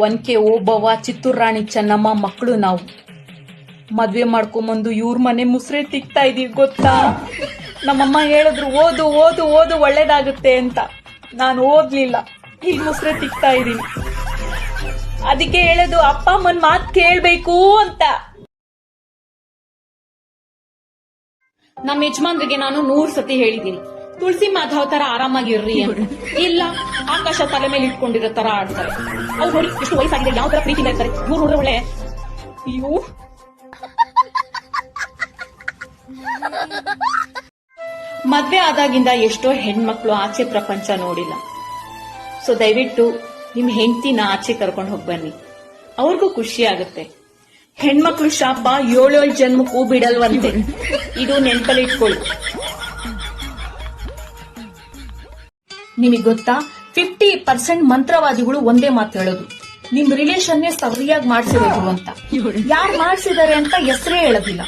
ಒನ್ಕೆ ಓಬವ್ವ ಚಿತ್ತೂರ್ ರಾಣಿ ಚೆನ್ನಮ್ಮ ಮಕ್ಕಳು ನಾವು. ಮದ್ವೆ ಮಾಡ್ಕೊಂಬಂದು ಇವ್ರ ಮನೆ ಮುಸ್ರೆ ತಿಕ್ತಾ ಇದೀವಿ ಗೊತ್ತಾ? ನಮ್ಮಮ್ಮ ಹೇಳಿದ್ರು, ಓದು ಓದು ಓದು, ಒಳ್ಳೇದಾಗುತ್ತೆ ಅಂತ. ನಾನು ಓದ್ಲಿಲ್ಲ ಈಗ ಮುಸ್ರೆ ತಿಕ್ತಾ ಇದ್ದೀನಿ ಅದಕ್ಕೆ ಹೇಳೋದು, ಅಪ್ಪ ಅಮ್ಮನ್ ಮಾತ್ ಕೇಳ್ಬೇಕು ಅಂತ. ನಮ್ಮ ಯಜಮಾನ್ರಿಗೆ ನಾನು ನೂರು ಸತಿ ಹೇಳಿದೀನಿ. ತುಳಸಿ ಮಾಧವ್ ತರ ಆರಾಮಾಗಿರ್ರಿ ಇಲ್ಲ, ಆಕಾಶ ತಲೆ ಮೇಲೆ ಇಟ್ಕೊಂಡಿರೋ ತರ ಆಡ್ತಾರೆ. ಅವ್ರು ನೋಡಿ ಎಷ್ಟು ವಯಸ್ಸಾಗಿದೆ, ಯಾವ ತರ ಪ್ರೀತಿಯಿಂದ ಇರ್ತಾರೆ. ಇವ್ರು ನೋಡಿದ್ರೆ ಒಳ್ಳೆ ಅಯ್ಯೋ. ಮದ್ವೆ ಆದಾಗಿಂದ ಎಷ್ಟೋ ಹೆಣ್ಮಕ್ಳು ಆಚೆ ಪ್ರಪಂಚ ನೋಡಿಲ್ಲ. ಸೊ ದಯವಿಟ್ಟು ನಿಮ್ ಹೆಂಡತಿನ ಆಚೆ ಕರ್ಕೊಂಡು ಹೋಗಿ ಬನ್ನಿ. ಅವ್ರಿಗೂ ಖುಷಿ ಆಗುತ್ತೆ. ಹೆಣ್ಮಕ್ಳು ಶಾಪ ಏಳೇಳು ಜನ್ಮಕ್ಕೂ ಬಿಡಲ್ವಂತೆ. ಇದು ನೆನ್ಪಲ್ಲಿ ಇಟ್ಕೊಳ್ಳಿ. ನಿಮಗೆ ಗೊತ್ತಾ? ಫಿಫ್ಟಿ ಪರ್ಸೆಂಟ್ ಮಂತ್ರವಾದಿಗಳು ಒಂದೇ ಮಾತು ಹೇಳೋದು. ನಿಮ್ ರಿಲೇಷನ್ನೇ ಸರಿಯಾಗಿ ಮಾಡ್ಸಿರೋದು ಅಂತ. ಯಾರು ಮಾಡಿಸಿದ್ದಾರೆ ಅಂತ ಹೆಸರೇ ಹೇಳೋದಿಲ್ಲ.